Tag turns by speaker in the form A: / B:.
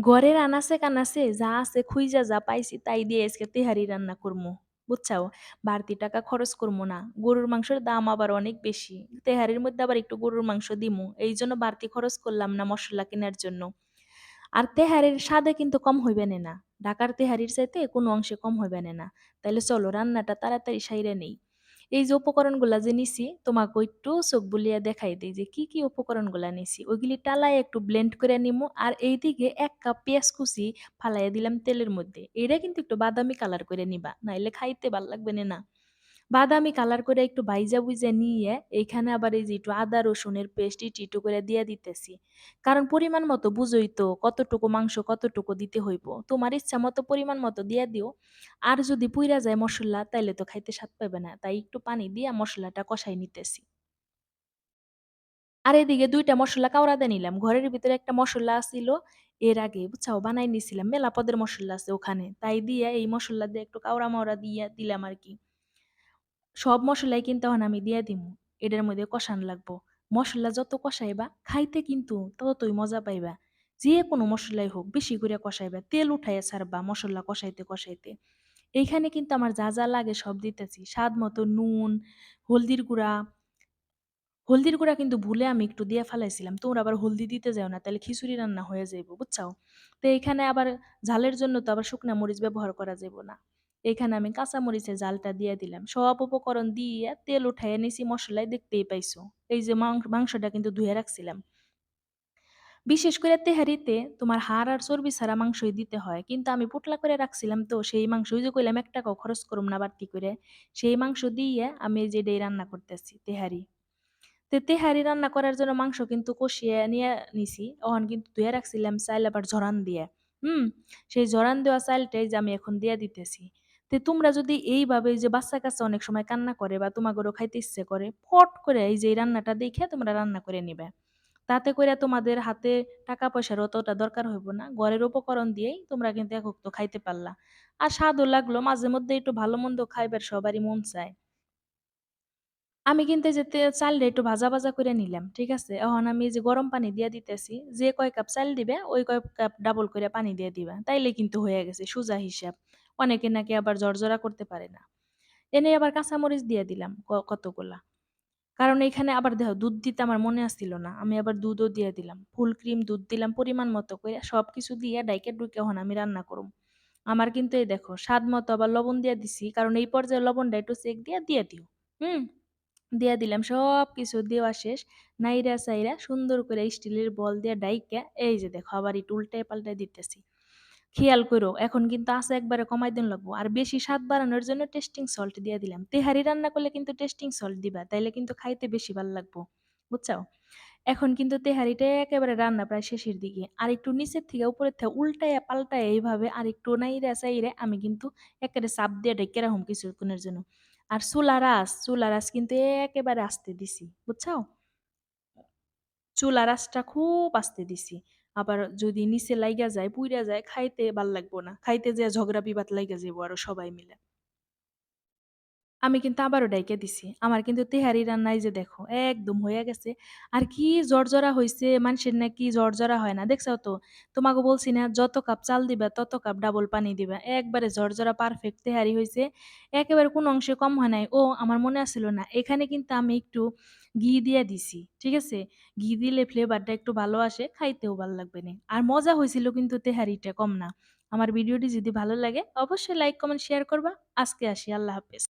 A: ঘরের আনাচে-কানাচে যা আছে, খুইজা যা পাইছি, তাই দিয়ে আজকে তেহারি রান্না করমু। বুঝছাও? বাড়তি টাকা খরচ করমু না। গরুর মাংসের দাম আবার অনেক বেশি। তেহারির মধ্যে আবার একটু গরুর মাংস দিমু। এইজন্য বাড়তি খরচ করলাম না মশলা কেনার জন্য। আর তেহারির স্বাদে কিন্তু কম হইবে না। ঢাকার তেহারির চাইতে কোনো অংশে কম হইবেনে না। তাইলে চলো রান্নাটা তাড়াতাড়ি সাইরে নেই। এই যে উপকরণগুলা যে নিছি তোমাকে একটু চোখ বুলিয়া দেখাই দিই যে কি, কি উপকরণগুলা নিছি। ওইগুলি টালায় একটু ব্লেন্ড করে নিমু। আর এইদিকে এক কাপ পেঁয়াজ কুচি ফালাইয়া দিলাম তেলের মধ্যে। এইটা কিন্তু একটু বাদামি কালার করে নিবা। নাইলে খাইতে ভালো লাগবে না। বাদামি কালার করে একটু ভাইজা-ভুইজা নিয়ে এইখানে আবার এই যে একটু আদা রসুনের পেস্ট ইটি, ইটু করে দিয়ে দিতেছি। কারণ পরিমাণ মতো বুঝোই তো কতটুকু মাংস কতটুকু দিতে হইব। তোমার ইচ্ছা মতো পরিমাণ মতো দিয়ে দিও। আর যদি পুইরা যায় মশলা তাইলে তো খাইতে স্বাদ পাইবে না। তাই একটু পানি দিয়ে মশলাটা কষাই নিতেছি। আর এদিকে ২ টা মসল্লা কাওড়া দিয়ে নিলাম। ঘরের ভিতরে একটা মশলা আছিল এর আগে বুঝছাও? বানাই নিছিলাম। মেলা পদের মসল্লা আছে ওখানে। তাই দিয়ে এই মশলা দিয়ে একটু কাওড়া-মাওড়া দিয়ে দিলাম আরকি। সব মসলাই কিন্তু এখন আমি দিয়া দিমু। এটার মধ্যে কষান লাগবো। মসল্লা যত কষাইবা খাইতে কিন্তু ততই মজা পাইবা। যেকোনো মসলাই হোক বেশি করে কষাইবা। তেল উঠাইয়া ছাড়বা মসল্লা কষাইতে, কষাইতে। এইখানে কিন্তু আমার যা, যা লাগে সব দিতেছি। স্বাদ মতো নুন, হলদির গুঁড়া, হলদির গুঁড়া কিন্তু ভুলে আমি একটু দিয়া ফালাইছিলাম। তোমরা আবার হলদি দিতে যাও না, তাইলে খিচুড়ি রান্না হয়ে যাইব, বুঝছাও? তো এইখানে আবার ঝালের জন্য তো আবার শুকনা মরিচ ব্যবহার করা যাইব না। এখানে আমি কাঁচা মরিচের জালটা দিয়ে দিলাম। সব উপকরণ দিয়ে তেল উঠাইয়া নিছি মসলায় দেখতেই পাইছো। এই যে মাংসটা কিন্তু ধুয়ে রাখছিলাম। বিশেষ করে তেহারিতে তোমার হাড় আর চর্বি ছাড়া মাংসই দিতে হয়। কিন্তু আমি পোটলা করে রাখছিলাম তো, সেই মাংস যে কইলাম ৳১ খরচ করুম না বাড়তি করে। সেই মাংস দিয়ে আমি যে এটাই রান্না করতেছি, তেহারি। তো তেহারি রান্না করার জন্য মাংস কিন্তু কষিয়ে নিয়ে নিছি। অহন কিন্তু ধুয়ে রাখছিলাম চাইল আবার ঝরান দিয়ে। হুম? সেই ঝরান দেওয়া চাইলটাই যে আমি এখন দিয়ে দিতেছি। তো তোমরা যদি এইভাবে যে বাচ্চা-কাচ্চা অনেক সময় কান্না করে বা তোমাগোরও খাইতে ইচ্ছে করে, ফট করে এই যে রান্নাটা দেখে তোমরা রান্না করে নিবে। তাতে কইরা তোমাদের হাতে টাকা-পয়সার অতটা দরকার হইব না। ঘরের উপকরণ দিয়েই তোমরা কিন্তু এক ওক্ত খাইতে পারলা। আর স্বাদও লাগল। মাঝে মধ্যে একটু ভালো-মন্দ খাইবার সবারই মন চায়। আমি কিন্তু এই যে চালটা একটু ভাজা, ভাজা করে নিলাম। ঠিক আছে? এখন আমি যে গরম পানি দিয়ে দিতেছি। যে কয় কাপ চাল দিবে ওই কয় কাপ ডাবল করে পানি দিয়ে দিবা। তাইলে কিন্তু হয়ে গেছে সোজা হিসাব। অনেকে নাকি আবার জর্জরা করতে পারে না। এনে আবার কাঁচামরিচ দিয়ে দিলাম কতগুলা। কারণ এখানে আবার দেখো দুধ দিতে আমার মনে আসছিল না। আমি আবার দুধও দিয়ে দিলাম। ফুল ক্রিম, দুধ দিলাম পরিমাণ মতো কইরা সবকিছু দিয়ে ডাইকা ডুইকা এখন আমি রান্না করুম। আমার কিন্তু এই দেখো, স্বাদ মতো আবার লবণ দিয়া দিছি। কারণ এই পর্যায়ে লবণটা একটু চেক দিয়া, দিয়ে দিও। হুম? দিয়ে দিলাম, সবকিছু দেওয়া শেষ। নাইড়া-চাইড়া সুন্দর করে স্টিলের বল দিয়ে ডাইকা, এই যে দেখো আবার একটু উল্টায় পাল্টায় দিতেছি। খেয়াল করো এখন কিন্তু আঁচ একবারে কমাই দিন লাগবো। আর বেশি স্বাদ বাড়ানোর জন্য টেস্টিং সল্ট দিয়ে দিলাম। তেহারি রান্না করলে কিন্তু টেস্টিং সল্ট দিবা। তাইলে কিন্তু খাইতে বেশি ভালো লাগবো। বুঝছাও? এখন কিন্তু তেহারিটা একেবারে রান্না প্রায় শেষের দিকে। আর একটু নিচের থেকে উপরের থেকে উল্টায় পাল্টায় এইভাবে আরেকটু নাইড়া-চাইড়া আমি কিন্তু একেবারে চাপ দিয়ে ঢাইক্কা রাখুম কিছুক্ষণের জন্য। আর চুলার আঁচ, চুলার আঁচ কিন্তু একেবারে আস্তে দিছি। বুঝছাও? চুলার আঁচটা খুব আস্তে দিছি। আবার যদি নিচে লাইগা যায়, পুইরা যায় খাইতে ভালো লাগবো না। খাইতে যেয়ে ঝগড়া বিবাদ লাইগা যাব আরও সবাই মিলে। আমি কিন্তু আবারও ডাইকা দিছি। আমার কিন্তু তেহারি রান্না যে দেখো একদম হইয়া গেছে। আর কি জরজরা হইছে, মানুষের নাকি জরজরা হয় না। দেখছাও তো? তোমাকে বলছি না যত কাপ চাল দিবা তত কাপ ডাবল পানি দিবা। একবারে জরজরা পারফেক্ট তেহারি হইছে। একেবারে কোনো অংশে কম হয় নাই। ও আমার মনে আছিল না। এখানে কিন্তু আমি একটু ঘি দিয়া দিছি। ঠিক আছে? ঘি দিলে ফ্লেভারটা একটু ভালো আসে, খাইতেও ভালো লাগবেনে। আর মজা হইছিল কিন্তু তেহারিটা কম না। আমার ভিডিওটি যদি ভালো লাগে অবশ্যই লাইক, কমেন্ট, শেয়ার করবা। আজকে আসি। আল্লাহ হাফেজ।